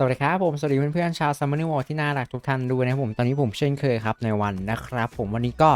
สวัสดีครับผมสวัสดีเพื่อนๆชาวซัมเมอร์วอลที่น่ารักทุกท่านด้วยนะครับผมตอนนี้ผมเช่นเคยครับในวันนะครับ ผมวันนี้ก็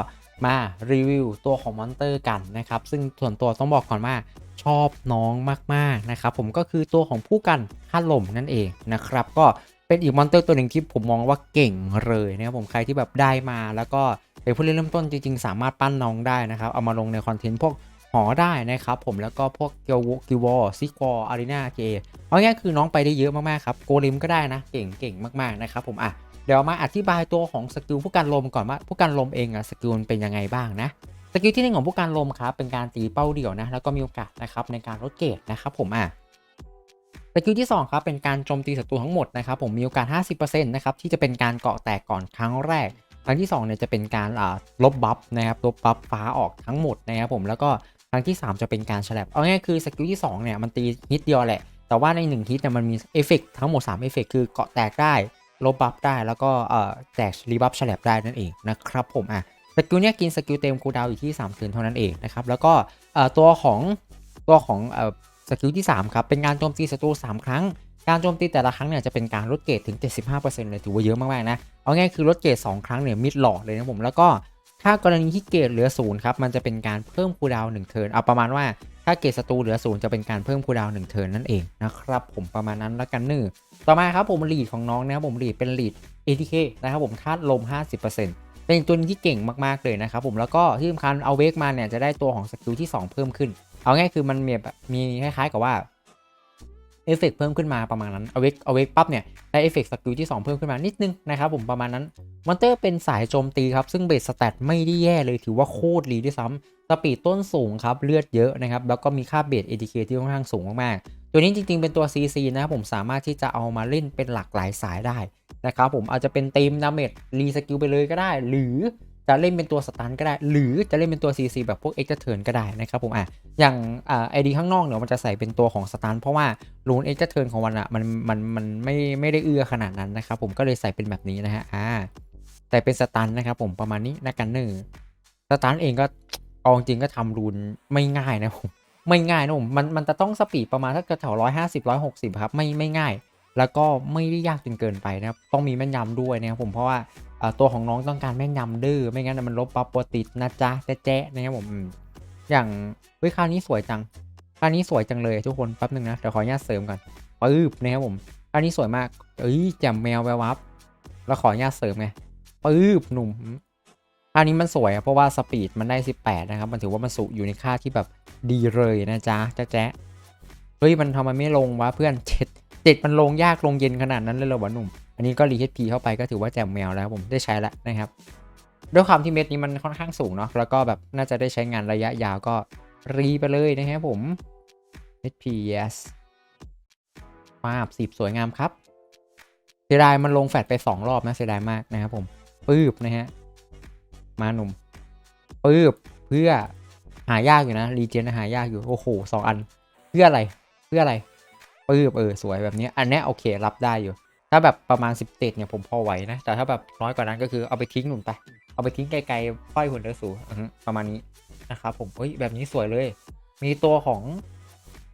มารีวิวตัวของมอนเตอร์กันนะครับ ซึ่งส่วนตัวต้องบอกก่อนว่าชอบน้องมากๆนะครับผมก็คือตัวของผู้กันคาลมนั่นเองนะครับ ก็เป็นอีกมอนเตอร์ตัวหนึ่งที่ผมมองว่าเก่งเลยนะครับผมใครที่แบบได้มาแล้วก็เป็นผู้เล่นเริ่มต้นจริงๆ สามารถปั้นน้องได้นะครับเอามาลงในคอนเทนต์พวก หอได้นะครับผมแล้วก็พวกเกียวกิวอซิกวออารีนาเกเอาง่ายคือน้องไปได้เยอะมากๆครับโกเลมก็ได้นะเก่งเก่งมากๆนะครับผมอะเดี๋ยวมาอธิบายตัวของสกิลผู้การลมก่อนว่าผู้การลมเองอะสกิลมันเป็นยังไงบ้างนะสกิลที่หนึ่งของผู้การลมครับเป็นการตีเป้าเดี่ยวนะแล้วก็มีโอกาสนะครับในการลดเกรดนะครับผมอะสกิลที่สองครับเป็นการโจมตีศัตรูทั้งหมดนะครับผมมีโอกาส 50%นะครับที่จะเป็นการเกาะแตกก่อนครั้งแรก ครั้งที่2เนี่ยจะเป็นการลบบัฟนะครับลบบัฟฟ้าออกทั้งหมดนะครับผมแล้วก็ ครั้งที่ 3 จะเป็นการฉลับ เอาง่ายคือสกิลที่2เนี่ยมันตีนิดเดียวแหละ แต่ว่าใน1ฮิตเนี่ยมันมีเอฟเฟกทั้งหมด3เอฟเฟกคือเกาะแตกได้ลบบัฟได้แล้วก็เอ่อแตกรีบัฟฉลับได้นั่นเองนะครับผมอะสกิลเนี้ยกินสกิลเต็มคูลดาวน์อยู่ที่3คืนเท่านั้นเองนะครับแล้วก็เอ่อตัวของตัวของเอ่อสกิลที่3ครับเป็นการโจมตีศัตรู3 ครั้งการโจมตีแต่ละครั้งเนี่ยจะเป็นการลดเกรดถึง 75%เลยถือว่าเยอะมากๆนะ เอาง่ายคือลดเกรด2 ครั้งเนี่ยมิดหลอดเลยนะผม แล้วก็ ถ้ากรณีที่เกรดเหลือศูนย์ครับมันจะเป็นการเพิ่มคูดาวหนึ่งเทิร์นเอาประมาณว่าถ้าเกรดศัตรูเหลือศูนย์จะเป็นการเพิ่มคูดาวหนึ่งเทิร์นนั่นเองนะครับผมประมาณนั้นแล้วกันนึ่ต่อมาครับผมลีดของน้องนะครับผมลีดเป็นลีด ATK นะครับผมคาดลม 50%เป็นตัวนึงที่เก่งมากๆเลยนะครับผมแล้วก็ที่สำคัญเอาเวกมาเนี่ยจะได้ตัวของสกิลที่ 2 เพิ่มขึ้น เอาง่ายคือมันมีแบบมีคล้ายๆกับว่า เอฟเฟกเพิ่มขึ้นมาประมาณนั้นเอาเวกเอาเวกปั๊บเนี่ยได้เอฟเฟกสกิลที่ 2 เพิ่มขึ้นมานิดนึงนะครับผมประมาณนั้นมอนเตอร์เป็นสายโจมตีครับ ซึ่งเบสสแตทไม่ได้แย่เลยถือว่าโคตรดีด้วยซ้ำสปีดต้นสูงครับ เลือดเยอะนะครับ แล้วก็มีค่าเบส ATK ที่ค่อนข้างสูงมากๆ ตัวนี้จริง ๆ เป็นตัว CC นะครับผมสามารถที่จะเอามาเล่นเป็นหลากหลายสายได้นะครับผมอาจจะเป็นตีมดาเมจรีสกิลไปเลยก็ได้ หรือ จะเล่นเป็นตัวสตันก็ได้ หรือจะเล่นเป็นตัว CC แบบพวก X เทิร์นก็ได้นะครับผมอะอย่างไอดีข้างนอกเนี่ยมันจะใส่เป็นตัวของสตันเพราะว่ารูน X เทิร์นของมันอะมันมันมันไม่ไม่ได้เอื้อขนาดนั้นนะครับผมก็เลยใส่เป็นแบบนี้นะฮะอ่าแต่เป็นสตันนะครับผมประมาณนี้นะกันหนึ่งสตันเองก็เอาจริงก็ทำรูนไม่ง่ายนะผมไม่ง่ายนะผมมันมันจะต้องสปีดประมาณถ้าเกิดแถวร้อยห้าสิบร้อยหกสิบครับไม่ไม่ง่าย แล้วก็ไม่ได้ยากจนเกินไปนะครับต้องมีแม่นยำด้วยนะครับผมเพราะว่า ตัวของน้องต้องการแม่นยำดื้อไม่งั้นมันลบปั๊บปติดนะจ๊ะแจ๊ะนะครับผมอย่างเฮ้ยคราวนี้สวยจังคราวนี้สวยจังเลยทุกคนแป๊บนึงนะเดี๋ยวขออนุญาตเสริมก่อนปึ๊บนะครับผมคราวนี้สวยมากเอ้ยแจ่มแมวแวววับแล้วขออนุญาตเสริมไงปึ๊บหนุ่มอันนี้มันสวยเพราะว่าสปีดมันได้ 18 นะครับ มันถือว่ามันสูอยู่ในค่าที่แบบดีเลยนะจ๊ะจ๊ะแจ๊ะเฮ้ยมันทำไมไม่ลงวะเพื่อนเจ็ดเจ็ดมันลงยากลงเย็นขนาดนั้นเลยเหรอวะหนุ่ม อันนี้ก็รีเฮดพีเข้าไปก็ถือว่าแจ่มแมวแล้วผมได้ใช้แล้วนะครับ ด้วยความที่เม็ดนี้มันค่อนข้างสูงเนาะแล้วก็แบบน่าจะได้ใช้งานระยะยาวก็รีไปเลยนะครับผม HPS มาบสีบสวยงามครับเสียดายมันลงแฟดไป 2 รอบนะเสียดายมากนะครับผมปื๊บนะฮะมาหนุ่มปื๊บเพื่อหายากอยู่นะรีเจนหายากอยู่ โอ้โหสองอัน เพื่ออะไร เพื่ออะไรปื๊บเออสวยแบบนี้ อันนี้โอเครับได้อยู่ ถ้าแบบประมาณ 10 เตเนี่ยผมพอไหวนะ แต่ถ้าแบบน้อยกว่านั้นก็คือเอาไปทิ้งหนุ่มไป เอาไปทิ้งไกลๆค่อยหุ่นเดอร์สูประมาณนี้นะครับผมเฮ้ยแบบนี้สวยเลย มีตัวของ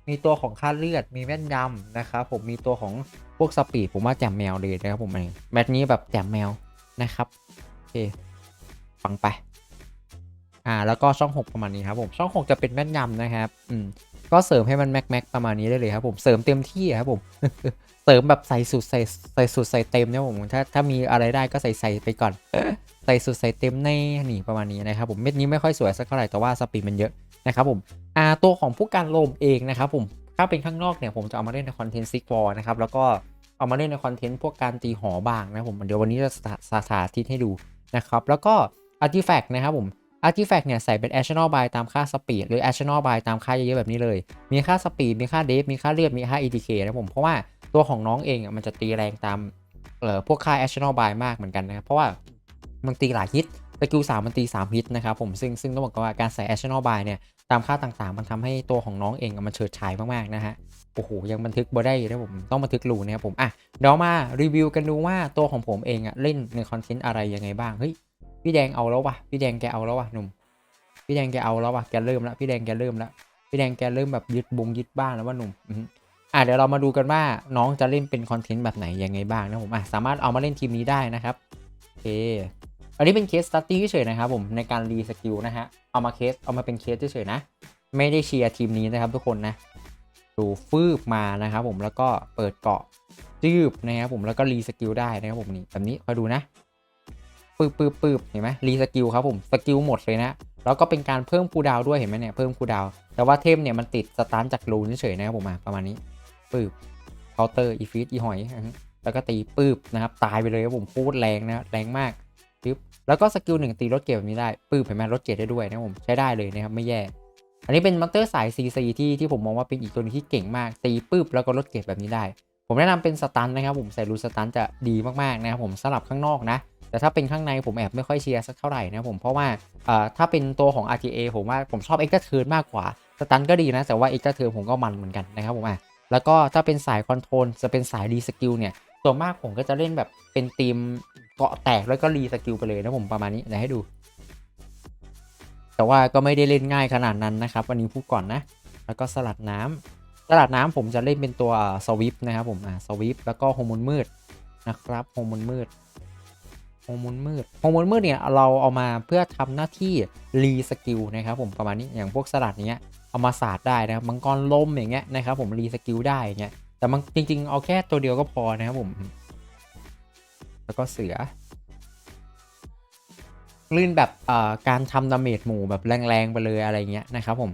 มีตัวของค่าเลือด มีแม่นยำนะครับผม มีตัวของพวกสปีดผมว่าแจมแมวเลยนะครับผมเองแมตนี้แบบแจมแมวนะครับโอเคฟังไป อ่า แล้วก็ช่อง 6 ประมาณนี้ครับผม ช่อง 6 จะเป็นแม่นยำนะครับ อืม ก็เสริมให้มันแม็กแม็กประมาณนี้ได้เลยครับผม เสริมเต็มที่ครับผม เสริมแบบใส่สุดใส่ใส่สุดใส่เต็มเนี่ยผมถ้าถ้ามีอะไรได้ก็ใส่ใส่ไปก่อน ใส่สุดใส่เต็มในนี่ประมาณนี้นะครับผมเม็ดนี้ไม่ค่อยสวยสักเท่าไหร่แต่ว่าสปีดมันเยอะนะครับผมอ่าตัวของผู้การลมเองนะครับผมถ้าเป็นข้างนอกเนี่ยผมจะเอามาเล่นในคอนเทนต์ซิกวอลนะครับแล้วก็เอามาเล่นในคอนเทนต์พวกการตีหอบางนะผมเดี๋ยววันนี้จะสาธิตให้ดูนะครับแล้วก็ artifact นะครับผม artifact เนี่ยใส่เป็น additional buy ตามค่า speed หรือ additional buy ตามค่าเยอะๆแบบนี้เลย มีค่า speed มีค่า def มีค่าเลือด มีค่า ETK นะผม เพราะว่าตัวของน้องเองมันจะตีแรงตามเอ่อพวกค่า additional buy มากเหมือนกันนะครับ เพราะว่ามันตีหลายฮิตสกิล3มันตี3ฮิตนะครับผม ซึ่งซึ่งต้องบอกว่าการใส่ additional buy เนี่ยตามค่าต่างๆ มันทำให้ตัวของน้องเองมันเฉิดฉายมากๆนะฮะ โอ้โห ยังบันทึกบ่ได้นะผมต้องบันทึกรูนะครับผม อะเดี๋ยวมารีวิวกันดูว่าตัวของผมเองอะเล่นในคอนเทนต์อะไรยังไงบ้าง เฮ้ย พี่แดงเอาแล้ววะพี่แดงแกเอาแล้ววะหนุ่ม พี่แดงแกเอาแล้ววะแกเริ่มแล้วพี่แดงแกเริ่มแล้วพี่แดงแกเริ่มแบบยึดบงยึดบ้านแล้ววะหนุ่มอะเดี๋ยวเรามาดูกันว่าน้องจะเล่นเป็นคอนเทนต์แบบไหนยังไงบ้างนะผมอะสามารถเอามาเล่นทีมนี้ได้นะครับโอเคอันนี้เป็นเคสสตัตตี้เฉยนะครับผมในการรีสกิลนะฮะเอามาเคสเอามาเป็นเคสเฉยนะ ไม่ได้เชียร์ทีมนี้นะครับทุกคนนะดูฟืบมานะครับผมแล้วก็เปิดเกาะจืบนะครับผมแล้วก็รีสกิลได้นะครับผมนี่แบบนี้คอยดูนะ ปืบปืบปืบเห็นไหมรีสกิลครับผมสกิลหมดเลยนะแล้วก็เป็นการเพิ่มคูดาวด้วยเห็นไหมเนี่ยเพิ่มคูดาวแต่ว่าเทมเนี่ยมันติดสตาร์จากรูนเฉยนะครับผมมาประมาณนี้ปืบเคาน์เตอร์อีฟิตอีหอยแล้วก็ตีปืบนะครับตายไปเลยครับผมโคตรแรงนะแรงมากปึ๊บแล้วก็สกิลหนึ่งตีรถเกรดแบบนี้ได้ปืบเห็นไหมรถเกรดได้ด้วยนะครับผมใช้ได้เลยนะครับไม่แย่ อันนี้เป็นมอนเตอร์สาย CC ที่ที่ผมมองว่าเป็นอีกตัวหนึงที่เก่งมากตีปื๊บแล้วก็ลดเกรดแบบนี้ได้ ผมแนะนำเป็นสตันนะครับผมใส่รูสตันจะดีมากๆนะครับผมสลับข้างนอกนะ แต่ถ้าเป็นข้างในผมแอบไม่ค่อยเชียร์สักเท่าไหร่นะผมเพราะว่าถ้าเป็นตัวของ RTA ผมว่าผมชอบ Extra Turn มากกว่าสตันก็ดีนะ แต่ว่า Extra Turn ผมก็มันเหมือนกันนะครับผมอะแล้วก็ถ้าเป็นสายคอนโทรลจะเป็นสายรีสกิลเนี่ยส่วนมากผมก็จะเล่นแบบเป็นทีมเกาะแตกแล้วก็รีสกิลไปเลยนะผมประมาณนี้เดี๋ยวให้ดู แต่ว่าก็ไม่ได้เล่นง่ายขนาดนั้นนะครับ วันนี้พูดก่อนนะ แล้วก็สลัดน้ำ สลัดน้ำผมจะเล่นเป็นตัวสวิปนะครับผมอ่าสวิปแล้วก็โฮอร์โมนมืดนะครับโฮอร์โมนมืดโฮอร์โมนมืดโฮอร์โมนมืดเนี่ยเราเอามาเพื่อทำหน้าที่รีสกิลนะครับผมประมาณนี้อย่างพวกสลัดเนี้ยเอามาศาสาดได้นะครับมังกรลมอย่างเงี้ยนะครับผมรีสกิลได้อย่างเงี้ยแต่มันจริง ๆ เอาแค่ตัวเดียวก็พอนะครับผม แล้วก็เสือลื่นแบบเอ่อการทำดาเมจหมู่แบบแรงๆไปเลยอะไรเงี้ยนะครับผม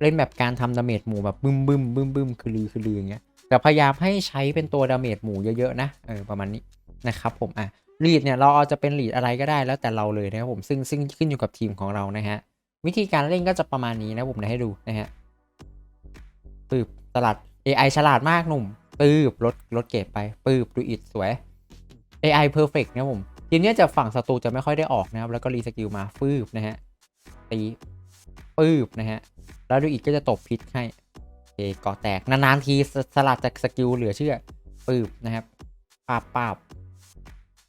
เล่นแบบการทำดาเมจหมู่แบบบึ้มบึ้มบึ้มบึ้มคือลือคือลืออย่างเงี้ยแต่พยายามให้ใช้เป็นตัวดาเมจหมู่เยอะๆนะเออประมาณนี้นะครับผมอะลีดเนี่ยเราเอาจะเป็นลีดอะไรก็ได้แล้วแต่เราเลยนะครับผมซึ่งซึ่งขึ้นอยู่กับทีมของเรานะฮะวิธีการเล่นก็จะประมาณนี้นะผมจะให้ดูนะฮะปืบตลาด AI ฉลาดมากหนุ่มปืบลดลดเกรดไปปืบดูอิดสวย AI perfect นะผมทีมเนี้ยจะฝั่งศัตรูจะไม่ค่อยได้ออกนะครับแล้วก็รีสกิลมาฟืบนะฮะตีปืบนะฮะ แล้วดูอีกก็จะตบพิษให้โอเก่อแตก นานๆทีสสลัดจากสกิลเหลือเชื่อปืบนะครับปาบปาบ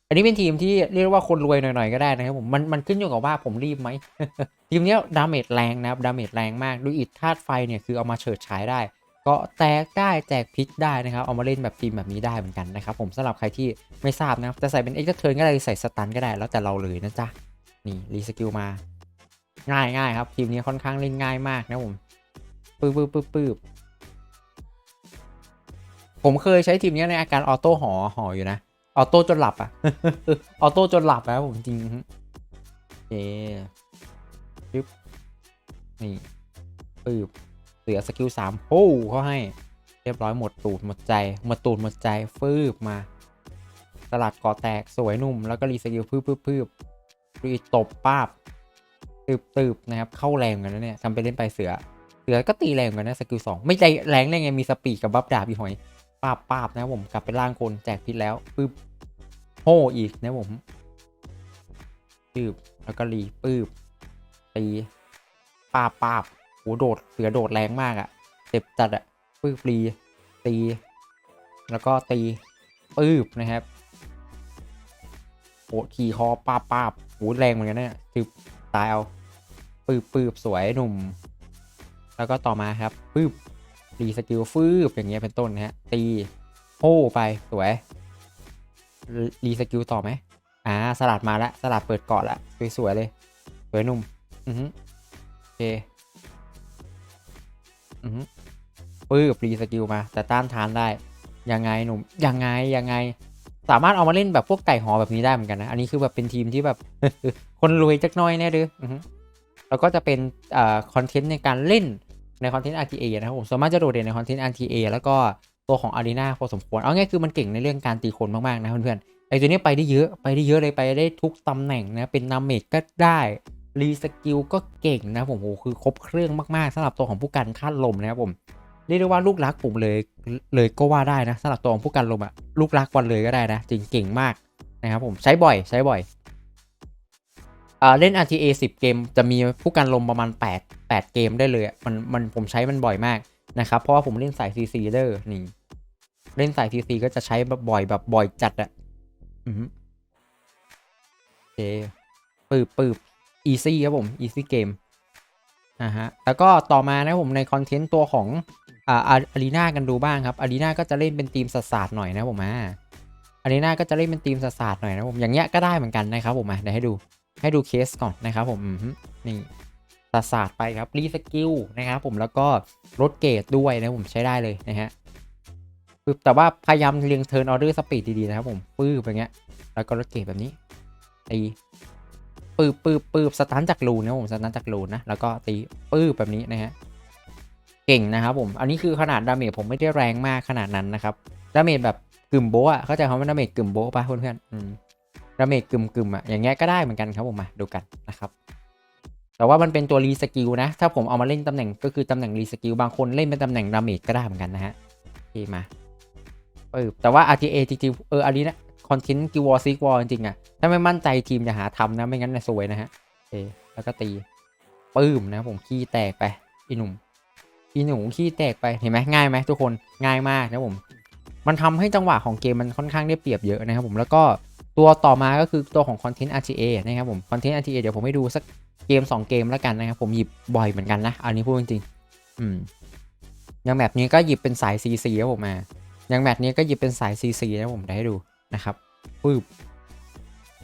อันนี้เป็นทีมที่เรียกว่าคนรวยหน่อยๆก็ได้นะครับผมมันมันขึ้นอยู่กับว่าผมรีบไหมทีมเนี้ยดาเมจแรงนะครับดาเมจแรงมากดูอิดธาตุไฟเนี่ยคือเอามาเฉิดฉายได้ ก็แตกได้แจกพิษได้นะครับเอามาเล่นแบบทีมแบบนี้ได้เหมือนกันนะครับผมสำหรับใครที่ไม่ทราบนะครับจะใส่เป็นเอ็กซ์เทิร์นก็ได้ใส่สตันก็ได้แล้วแต่เราเลยนะจ๊ะนี่รีสกิลมา ง่ายง่ายครับทีมนี้ค่อนข้างเล่นง่ายมากนะผมปื๊บปื๊บปื๊บปื๊บผมเคยใช้ทีมนี้ในอาการออโต้หอหออยู่นะออโต้จนหลับอะออโต้จนหลับนะผมจริงโอเคปึ๊บนี่ปื๊บเสือสกิลสามโอ้เขาให้เรียบร้อยหมดตูดหมดใจหมดตูดหมดใจฟืบมาสลัดก่อแตกสวยนุ่มแล้วก็รีสกิลพืบพืบพืบรีตบป้าบ ตืบตืบนะครับ เข้าแรงเหมือนกันนะเนี่ยทำไปเล่นไปเสือ เสือก็ตีแรงเหมือนกันนะสกิลสองไม่ใจแรงได้ไงมีสปีดกับบัฟดาบอีกหอยปาบปาบนะผมกลับไปล่างคนแจกพิษแล้วปึ๊บโฮอีกนะผมปืบแล้วก็รีปืบตีปาบปาบโหโดดเสือโดดแรงมากอะ่ะเจ็บจัดอะ่ะปื้บรีตี แล้วก็ตีปื้บนะครับโหขี่คอปาบปาบโหแรงเหมือนกันเนี่ยคือตายเอา ปืบปืบสวยหนุ่ม แล้วก็ต่อมาครับปืบรีสกิลฟืบอย่างเงี้ยเป็นต้นนะฮะ ตีโฮไปสวย รีสกิลต่อไหมอ่าสลัดมาแล้วสลัดเปิดเกาะแล้วสวยๆเลย สวยหนุ่ม อือฮึโอเค อือฮึปืบรีสกิลมา แต่ต้านทานได้ ยังไงหนุ่ม ยังไง ยังไง สามารถเอามาเล่นแบบพวกไก่หอแบบนี้ได้เหมือนกันนะ อันนี้คือแบบเป็นทีมที่แบบ คนรวยจักน้อยแน่ดื้ออือฮึ แล้วก็จะเป็นคอนเทนต์ในการเล่นในคอนเทนต์ RTA นะครับผมส่วนมากจะโดดเด่นในคอนเทนต์ RTA แล้วก็ตัวของ Arena พอสมควร เอาง่ายคือมันเก่งในเรื่องการตีคนมากๆนะเพื่อนๆไอตัวนี้ไปได้เยอะไปได้เยอะเลยไปได้ทุกตำแหน่งนะเป็นนาเมจก็ได้รีสกิลก็เก่งนะผมโอ้คือครบเครื่องมากๆสำหรับตัวของผู้กันคาดลมนะครับผมเรียกได้ว่าลูกรักผมเลยเลยก็ว่าได้นะสำหรับตัวของผู้กันลมอะลูกรักวันเลยก็ได้นะจริงเก่งมากนะครับผมใช้บ่อยใช้บ่อย เล่น RTA 10 เกม จะมีผู้กันลมประมาณ 8 8 เกมได้เลยมันมันผมใช้มันบ่อยมากนะครับ เพราะว่าผมเล่นสาย CC เดอร์นี่ เล่นสาย CC ก็จะใช้แบบบ่อยแบบบ่อยจัดอะอือฮึโอเคปืบปืบ easy ครับผม easy game นะฮะแล้วก็ต่อมานะผมในคอนเทนต์ตัวของอ่าอารีนากันดูบ้างครับอารีนาก็จะเล่นเป็นทีมศาสตร์หน่อยนะผมอ่าอารีนาก็จะเล่นเป็นทีมศาสตร์หน่อยนะผมอย่างเงี้ยก็ได้เหมือนกันนะครับผมมาเดี๋ยวให้ดู ให้ดูเคสก่อนนะครับผมนี่ศาสตร์ไปครับรีสกิลนะครับผมแล้วก็ลดเกรดด้วยนะผมใช้ได้เลยนะฮะปึ๊บแต่ว่าพยายามเรียงเทิร์นออเดอร์สปีดดีๆนะครับผมปื้บอย่างเงี้ยแล้วก็ลดเกรดแบบนี้ตีปืบปืบปืบสตันจากรูนนะผมสตันจากรูนนะแล้วก็ตีปืบแบบนี้นะฮะเก่งนะครับผม อันนี้คือขนาดดาเมจผมไม่ได้แรงมากขนาดนั้นนะครับ ดาเมจแบบกึ่มโบะอะเข้าใจคำว่าดาเมจกึ่มโบะปะเพื่อนๆอืม ดาเมจกึ่มกึ่มอะอย่างเงี้ยก็ได้เหมือนกันครับผมมาดูกันนะครับ แต่ว่ามันเป็นตัวรีสกิลนะ ถ้าผมเอามาเล่นตำแหน่งก็คือตำแหน่งรีสกิลบางคนเล่นเป็นตำแหน่งดาเมจก็ได้เหมือนกันนะฮะโอเคมาเออแต่ว่า RTA จริงๆเอออันนี้นะคอนเทนต์กิวอร์ซิกวอลจริงๆอะถ้าไม่มั่นใจทีมจะหาทำนะไม่งั้นจะซวยนะฮะโอเคแล้วก็ตีปื้มนะผมขี้แตกไปอีหนุ่มอีหนูขี้แตกไปเห็นไหมง่ายไหมทุกคนง่ายมากนะผมมันทำให้จังหวะของเกมมันค่อนข้างได้เปรียบเยอะนะครับผมแล้วก็ ตัวต่อมาก็คือตัวของคอนเทนต์ RTA นะครับผมคอนเทนต์ RTA เดี๋ยวผมให้ดูสักเกม 2 เกมแล้วกันนะครับผมหยิบบ่อยเหมือนกันนะ อันนี้พูดจริงๆอืมอย่างแบบนี้ก็หยิบเป็นสาย CC ครับผมมาอย่างแบบนี้ก็หยิบเป็นสาย CC นะผมเดี๋ยวให้ดูนะครับปึ๊บ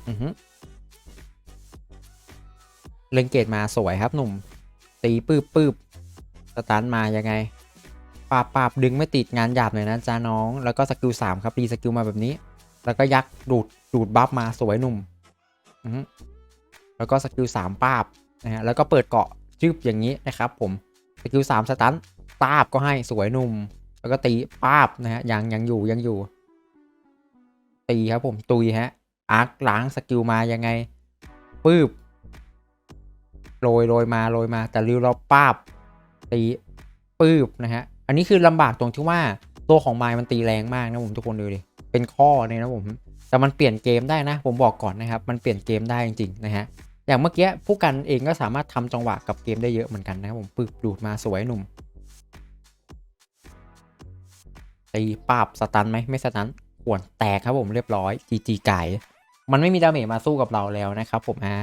อือฮึเล่นเกตมาสวยครับหนุ่ม ตีปืบปืบสตาร์ทมายังไงปาบปาบดึงไม่ติดงานหยาบหน่อยนะจ้าน้อง แล้วก็สกิลสามครับรีสกิลมาแบบนี้ แล้วก็ยักดูด ดูดบัฟมาสวยหนุ่มแล้วก็สกิลสามปาบนะฮะแล้วก็เปิดเกาะจืบอย่างนี้นะครับ ผมสกิลสามสตันปาบก็ให้สวยหนุ่ม แล้วก็ตีปาบนะฮะยังยังอยู่ยังอยู่ ตีครับผมตุยฮะอาร์คล้างสกิลมายังไงปื๊บโรยโรยมาโรยมา แต่ริวเราปาบตีปื๊บนะฮะอันนี้คือลำบากตรงที่ว่าตัวของไม้มันตีแรงมากนะผมทุกคนดูดิเป็นข้อเนี่ยนะผม แต่มันเปลี่ยนเกมได้นะ ผมบอกก่อนนะครับ มันเปลี่ยนเกมได้จริงๆนะฮะ อย่างเมื่อกี้ผู้กันเองก็สามารถทำจังหวะกับเกมได้เยอะเหมือนกันนะครับผมปึบดูดมาสวยหนุ่มตีปาบสตันไหมไม่สตันขวนแตกครับผมเรียบร้อยจีจีไก่ มันไม่มีดาเมจมาสู้กับเราแล้วนะครับผมอ่า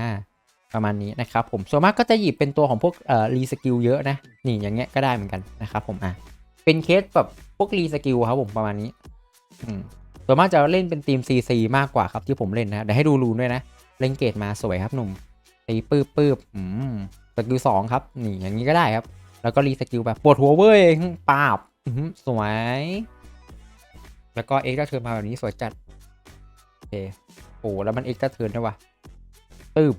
ประมาณนี้นะครับผมส่วนมากก็จะหยิบเป็นตัวของพวกเอ่อรีสกิลเยอะนะนี่อย่างเงี้ยก็ได้เหมือนกันนะครับผมอะเป็นเคสแบบพวกรีสกิลครับผมประมาณนี้ อืม ส่วนมากจะเล่นเป็นทีม CC มากกว่าครับที่ผมเล่นนะเดี๋ยวให้ดูรูนด้วยนะ เล่นเกตมาสวยครับหนุ่มตีปื้บปื้บอืมสกิลสองครับนี่อย่างนี้ก็ได้ครับ แล้วก็รีสกิลแบบปวดหัวเว้ยปาบสวย แล้วก็เอ็กซ์เทิร์นมาแบบนี้สวยจัดโอเคโอ้แล้วมันเอ็กซ์เทิร์นด้วยว่ะปื้บ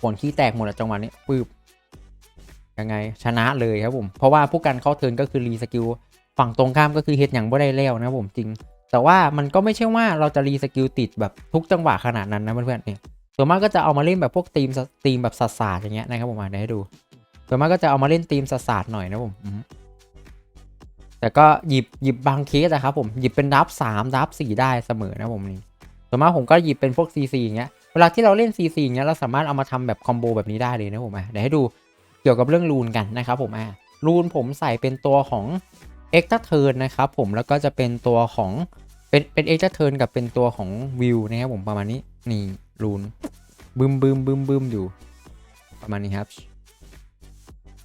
ผลขี้แตกหมดอะจังหวะนี้ปืบยังไงชนะเลยครับผม เพราะว่าผู้กันเข้าเทิร์นก็คือรีสกิล ฝั่งตรงข้ามก็คือเฮ็ดอย่างบ่ได้แล้วนะผมจริง แต่ว่ามันก็ไม่ใช่ว่าเราจะรีสกิลติดแบบทุกจังหวะขนาดนั้นนะเพื่อนๆเนี่ยส่วนมากก็จะเอามาเล่นแบบพวกทีมสทีมแบบศาสตร์อย่างเงี้ยนะครับผมมาเดี๋ยวให้ดู ส่วนมากก็จะเอามาเล่นทีมศาสตร์หน่อยนะผมอืมแต่ก็หยิบหยิบบางเคสอะครับผมหยิบเป็นดับสามดับสี่ได้เสมอนะผมนี่ส่วนมากผมก็หยิบเป็นพวกซีซีอย่างเงี้ยเวลาที่เราเล่น CC อย่างเงี้ยเราสามารถเอามาทำแบบคอมโบแบบนี้ได้เลยนะผมอะเดี๋ยวให้ดูเกี่ยวกับเรื่องรูนกันนะครับผมอะรูนผมใส่เป็นตัวของ e x t r a t u r n นะครับผมแล้วก็จะเป็นตัวของเป็นเป็น e x t r a t u r n กับเป็นตัวของวิวนะครับผมประมาณนี้นี่รูนบึมบึมบึมบึมอยู่ ประมาณนี้ครับ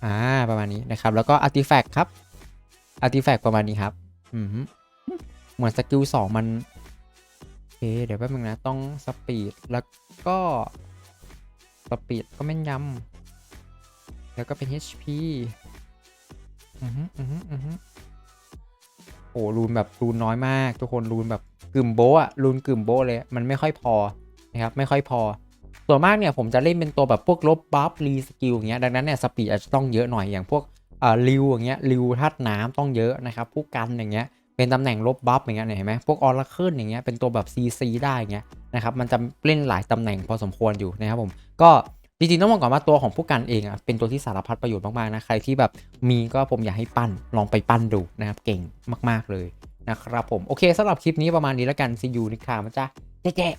อ่าประมาณนี้นะครับ แล้วก็ artifact ครับ artifact ประมาณนี้ครับอืมเหมือนสกิลสองมันโอเคเดี๋ยวแป๊บนึงนะ ต้องสปีด แล้วก็สปีดก็แม่นยำแล้วก็เป็น HP อือฮึอือฮึอือฮึ โอ้รูนแบบรูนน้อยมาก ทุกคนรูนแบบกึ่มโบะอะรูนกึ่มโบะเลยมันไม่ค่อยพอนะครับไม่ค่อยพอ ส่วนมากเนี่ยผมจะเล่นเป็นตัวแบบพวกลบบัฟรีสกิลอย่างเงี้ยดังนั้นเนี่ยสปีดอาจจะต้องเยอะหน่อยอย่างพวกอ่าริวอย่างเงี้ยริวธาตุน้ำต้องเยอะนะครับพวกกันอย่างเงี้ยเป็นตำแหน่งลบบัฟอย่างเงี้ยเห็นไหมพวกออร์เคิลอย่างเงี้ยเป็นตัวแบบ CC ได้อย่างเงี้ยนะครับมันจะเล่นหลายตำแหน่งพอสมควรอยู่นะครับผมก็ จริงๆต้องบอกก่อนว่าตัวของผู้กันเองอะเป็นตัวที่สารพัดประโยชน์มากๆนะใครที่แบบมีก็ผมอยากให้ปั้นลองไปปั้นดูนะครับเก่งมากๆเลยนะครับผมโอเคสำหรับคลิปนี้ประมาณนี้แล้วกันซีอูนิคามาจ้าเจ๊